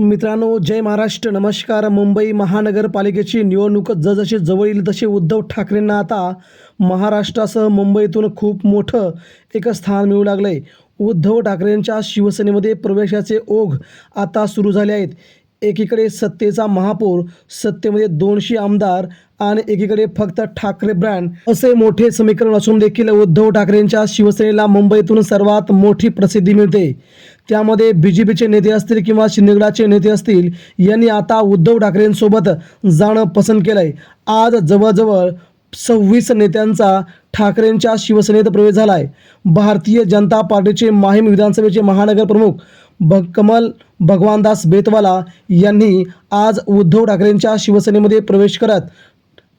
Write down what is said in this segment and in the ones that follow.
मित्रांनो जय महाराष्ट्र. नमस्कार. मुंबई महानगरपालिकेची निवडणूक जसजशी जवळ येईल तसे उद्धव ठाकरेंना आता महाराष्ट्रासह मुंबईतून खूप मोठं एक स्थान मिळू लागलं आहे उद्धव ठाकरेंच्या शिवसेनेमध्ये प्रवेशाचे ओघ आता सुरू झाले आहेत. एकीकडे सत्तेचा महापौर सत्तेमध्ये दोनशे आमदार आणि एकीकडे फक्त ठाकरे ब्रँड. असे मोठे समीकरण असून देखील उद्धव ठाकरेंच्या शिवसेनेला मुंबईतून सर्वात मोठी प्रसिद्धी मिळते. त्यामध्ये बी जे पीचे नेते असतील किंवा शिंदेगडाचे नेते असतील यांनी आता उद्धव ठाकरेंसोबत जाणं पसंत केलं आहे आज जवळजवळ सव्वीस नेत्यांचा ठाकरेंच्या शिवसेनेत प्रवेश झाला आहे भारतीय जनता पार्टीचे माहीम विधानसभेचे महानगर प्रमुख भ कमल भगवानदास बेतवाला यांनी आज उद्धव ठाकरेंच्या शिवसेनेमध्ये प्रवेश करत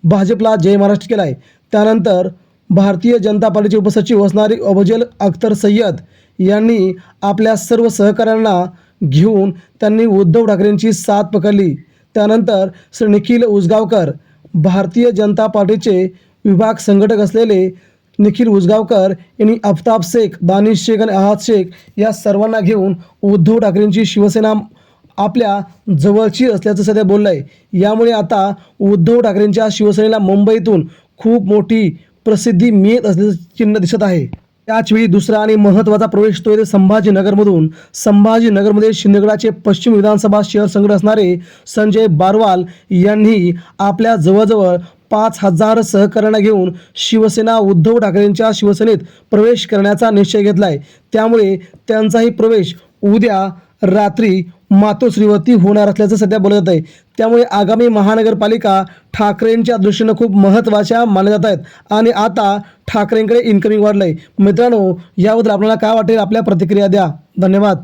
भाजपला जय महाराष्ट्र केला आहे त्यानंतर भारतीय जनता पार्टीचे उपसचिव असणारे अबजल अख्तर सय्यद यांनी आपल्या सर्व सहकाऱ्यांना घेऊन त्यांनी उद्धव ठाकरेंची साथ पकडली. त्यानंतर श्री निखिल उसगावकर भारतीय जनता पार्टीचे विभाग संघटक असलेले निखिल उसगावकर यांनी अफताब शेख दानिश शेख आणि आहाद शेख या सर्वांना घेऊन उद्धव ठाकरेंची शिवसेना आपल्या जवळची असल्याचं सध्या बोललं आहे यामुळे आता उद्धव ठाकरेंच्या शिवसेनेला मुंबईतून खूप मोठी प्रसिद्धी मिळत असल्याचं चिन्ह दिसत आहे. त्याचवेळी दुसरा आणि महत्त्वाचा प्रवेश तो येथे संभाजीनगरमधून संभाजीनगरमध्ये शिंदेगडाचे पश्चिम विधानसभा शहर संग्रह असणारे संजय बारवाल यांनी आपल्या जवळजवळ पाच हजार सहकाऱ्यांना घेऊन शिवसेना उद्धव ठाकरेंच्या शिवसेनेत प्रवेश करण्याचा निश्चय घेतला आहे त्यामुळे त्यांचाही प्रवेश उद्या रात्री मातोश्रीवरती होणार असल्याचं सध्या बोलत जात आहे त्यामुळे आगामी महानगरपालिका ठाकरेंच्या दृष्टीनं खूप महत्त्वाच्या मानल्या जात आहेत. आणि आता ठाकरेंकडे इन्कमिंग वाढलं आहे मित्रांनो याबद्दल आपल्याला काय वाटेल आपल्या प्रतिक्रिया द्या. धन्यवाद.